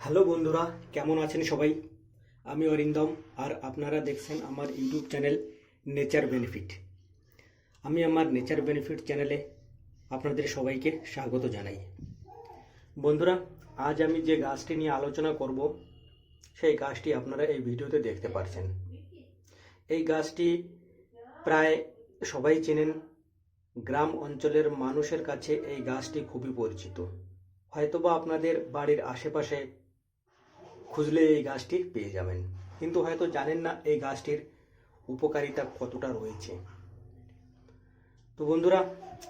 Hello বন্ধুরা, কেমন আছেন সবাই? আমি অরিন্দম, আর আপনারা দেখছেন আমার ইউটিউব চ্যানেল নেচার বেনিফিট। আমি আমার নেচার বেনিফিট চ্যানেলে আপনাদের সবাইকে স্বাগত জানাই। বন্ধুরা, আজ আমি যে গাছটি নিয়ে আলোচনা করব, সেই গাছটি আপনারা এই ভিডিওতে দেখতে পারছেন। এই গাছটি প্রায় সবাই চেনেন, গ্রাম অঞ্চলের মানুষের কাছে এই গাছটি খুবই পরিচিত। হয়তোবা আপনাদের বাড়ির আশেপাশে খুঁজলে এই গাছটি পেয়ে যাবেন। কিন্তু হয়তো জানেন না এই গাছটির উপকারিতা কতটা রয়েছে। তো বন্ধুরা,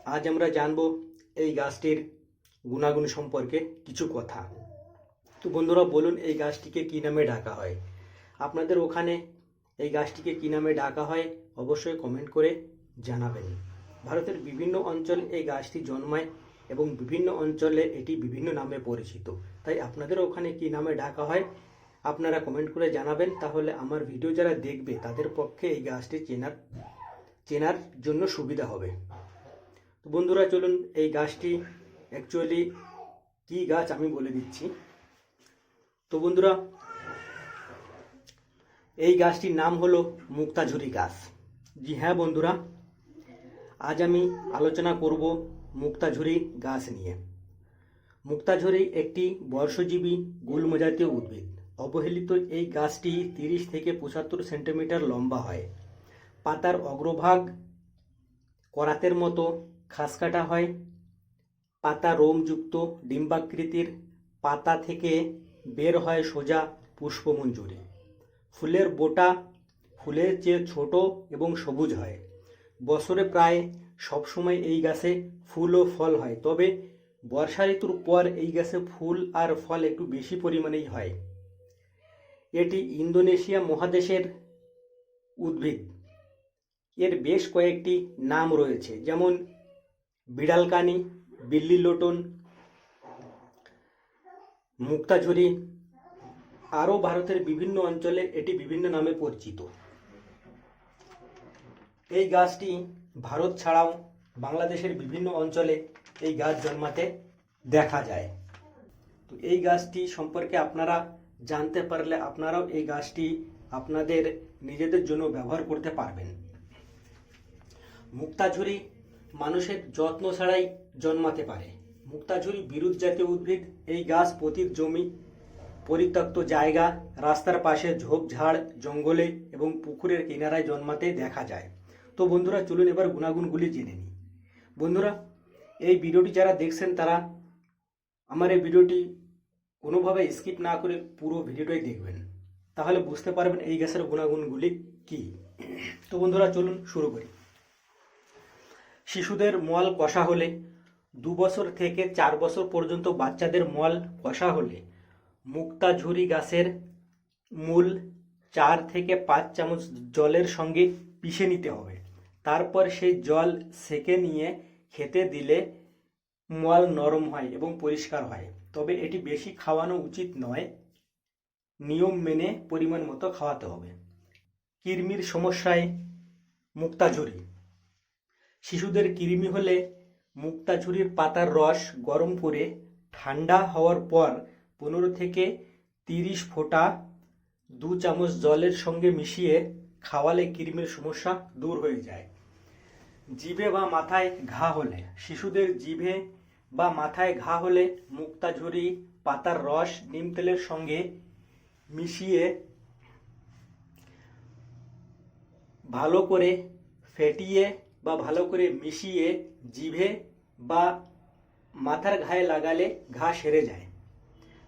আজ আমরা জানব এই গাছটির গুণাগুণ সম্পর্কে কিছু কথা। তো বন্ধুরা, বলুন এই গাছটিকে কি নামে ডাকা হয়? আপনাদের ওখানে এই গাছটিকে কি নামে ডাকা হয়? অবশ্যই কমেন্ট করে জানাবেন। ভারতের বিভিন্ন অঞ্চলে এই গাছটি জন্মায় এবং বিভিন্ন অঞ্চলে এটি বিভিন্ন নামে পরিচিত। তাই আপনাদের ওখানে কি নামে ডাকা হয়, আপনারা কমেন্ট করে জানাবেন। তাহলে আমার ভিডিও যারা দেখবে, তাদের পক্ষে এই গাছটি চেনার চেনার জন্য সুবিধা হবে। তো বন্ধুরা, চলুন এই গাছটি অ্যাকচুয়ালি কি গাছ আমি বলে দিচ্ছি। তো বন্ধুরা, এই গাছটির নাম হলো মুক্তাঝুরি গাছ। জি হ্যাঁ বন্ধুরা, আজ আমি আলোচনা করব মুক্তাঝুরি গাছ নিয়ে। মুক্তাঝুরি একটি বর্ষজীবী গুল্ম জাতীয় উদ্ভিদ। অবহেলিত এই গাছটি তিরিশ থেকে পঁচাত্তর সেন্টিমিটার লম্বা হয়। পাতার অগ্রভাগ করাতের মতো খাসকাটা হয়। পাতা রোমযুক্ত ডিম্বাকৃতির পাতা থেকে বের হয় সোজা পুষ্পমঞ্জুরি। ফুলের বোটা ফুলের চেয়ে ছোট এবং সবুজ হয়। বছরে প্রায় সবসময় এই গাছে ফুল ও ফল হয়। তবে বর্ষা ঋতুর পর এই গাছে ফুল আর ফল একটু বেশি পরিমাণেই হয়। এটি ইন্দোনেশিয়া মহাদেশের উদ্ভিদ। এর বেশ কয়েকটি নাম রয়েছে, যেমন বিড়ালকানি, বিল্লি লোটন, মুক্তাঝুরি। আরও ভারতের বিভিন্ন অঞ্চলে এটি বিভিন্ন নামে পরিচিত। এই গাছটি ভারত ছাড়াও বাংলাদেশের বিভিন্ন অঞ্চলে এই গাছ জন্মাতে দেখা যায়। তো এই গাছটি সম্পর্কে আপনারা জানতে পারলে আপনারাও এই গাছটি আপনাদের নিজেদের জন্য ব্যবহার করতে পারবেন। মুক্তাঝুরি মানুষের যত্ন ছাড়াই জন্মাতে পারে। মুক্তাঝুরি বিরুৎ জাতীয় উদ্ভিদ, এই গাছ পতিত জমি, পরিত্যক্ত জায়গা, রাস্তার পাশে ঝোপঝাড়, জঙ্গলে এবং পুকুরের কিনারায় জন্মাতে দেখা যায়। তো বন্ধুরা চলুন এবার গুণাগুণগুলি জেনে নিই। বন্ধুরা, এই ভিডিওটি যারা দেখছেন তারা আমার এই ভিডিওটি কোনোভাবে স্কিপ না করে পুরো ভিডিওটাই দেখবেন। তাহলে বুঝতে পারবেন এই গ্যাসের গুণাগুণগুলি কি। তো বন্ধুরা, চলুন শুরু করি। শিশুদের মল কষা হলে, দু বছর থেকে চার বছর পর্যন্ত বাচ্চাদের মল কষা হলে মুক্তাঝুরি গাছের মূল চার থেকে পাঁচ চামচ জলের সঙ্গে পিষে নিতে হবে। তারপর সেই জল সেকে নিয়ে খেতে দিলে মল নরম হয় এবং পরিষ্কার হয়। তবে এটি বেশি খাওয়ানো উচিত নয়। নিয়ম মেনে পরিমাণ মতো খাওয়াতে হবে। কৃমির সমস্যায় মুক্তাঝুরি। শিশুদের কৃমি হলে মুক্তাঝুরির পাতার রস গরম করে ঠান্ডা হওয়ার পর পনেরো থেকে তিরিশ ফোঁটা দু চামচ জলের সঙ্গে মিশিয়ে খাওয়ালে কৃমির সমস্যা দূর হয়ে যায়। জিভে বা মাথায় ঘা হলে, শিশুদের জিভে বা মাথায় ঘা হলে মুক্তাঝুরি, পাতার রস, নিম তেলের সঙ্গে মিশিয়ে ভালো করে ফেটিয়ে বা ভালো করে মিশিয়ে জিভে বা মাথার ঘায়ে লাগালে ঘা সেরে যায়।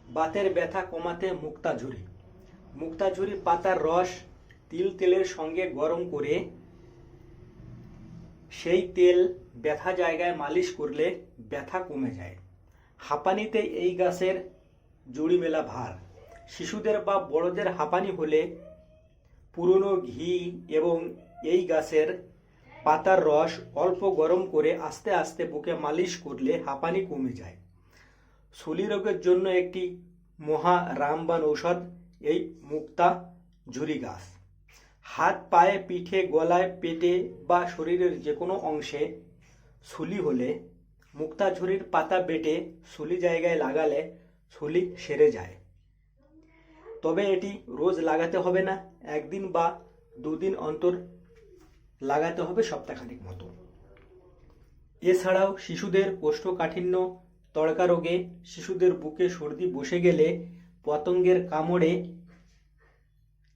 বাতের ব্যথা কমাতে মুক্তাঝুরি। মুক্তাঝুরি, পাতার রস, তিল তেলের সঙ্গে গরম করে সেই তেল ব্যথা জায়গায় মালিশ করলে ব্যথা কমে যায়। হাঁপানিতে এই গাছের জুড়ি মেলা ভার। শিশুদের বা বড়দের হাঁপানি হলে পুরনো ঘি এবং এই গাছের পাতার রস অল্প গরম করে আস্তে আস্তে বুকে মালিশ করলে হাঁপানি কমে যায়। শলি রোগের জন্য একটি মহা রামবান ঔষধ, এই মুক্তা ঝুরি গাছ। হাত, পায়ে, পিঠে, গলায়, পেটে বা শরীরের যে কোনো অংশে সুলি হলে, মুক্তাঝুরির পাতা বেটে সুলি জায়গায় লাগালে সুলি সেরে যায়। তবে এটি রোজ লাগাতে হবে না, একদিন বা দুদিন অন্তর লাগাতে হবে সপ্তাহখানিক মতো। এছাড়াও শিশুদের কোষ্ঠকাঠিন্য তড়কা রোগে শিশুদের বুকে সর্দি বসে গেলে পতঙ্গের কামড়ে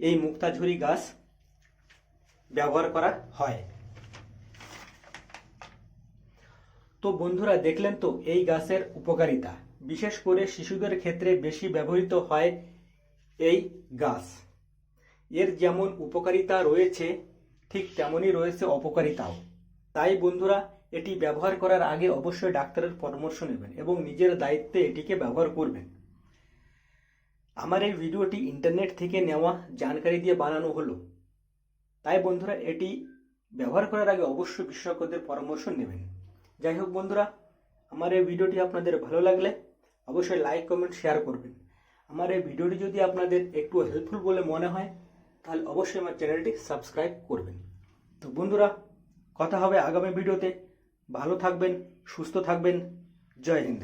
এই মুক্তাঝুরি গাছ ব্যবহার করা হয়। তো বন্ধুরা, দেখলেন তো, এই গাছের উপকারিতা। বিশেষ করে শিশুদের ক্ষেত্রে বেশি ব্যবহৃত হয় এই গাছ। এর যেমন উপকারিতা রয়েছে, ঠিক তেমনই রয়েছে অপকারিতাও। তাই বন্ধুরা, এটি ব্যবহার করার আগে অবশ্যই ডাক্তারের পরামর্শ নেবেন এবং নিজের দায়িত্বে এটিকে ব্যবহার করবেন। আমার এই ভিডিওটি ইন্টারনেট থেকে নেওয়া, জানকারি দিয়ে বানানো হলো। তাই বন্ধুরা এটি ব্যবহার করার আগে অবশ্যই বিশেষজ্ঞদের পরামর্শ নেবেন। যাই হোক বন্ধুরা, আমার এই ভিডিওটি আপনাদের ভালো লাগলে অবশ্যই লাইক কমেন্ট শেয়ার করবেন। আমার এই ভিডিওটি যদি আপনাদের একটু হেল্পফুল বলে মনে হয়, তাহলে অবশ্যই আমার চ্যানেলটি সাবস্ক্রাইব করবেন। তো বন্ধুরা, কথা হবে আগামী ভিডিওতে। ভালো থাকবেন, সুস্থ থাকবেন। জয় হিন্দ।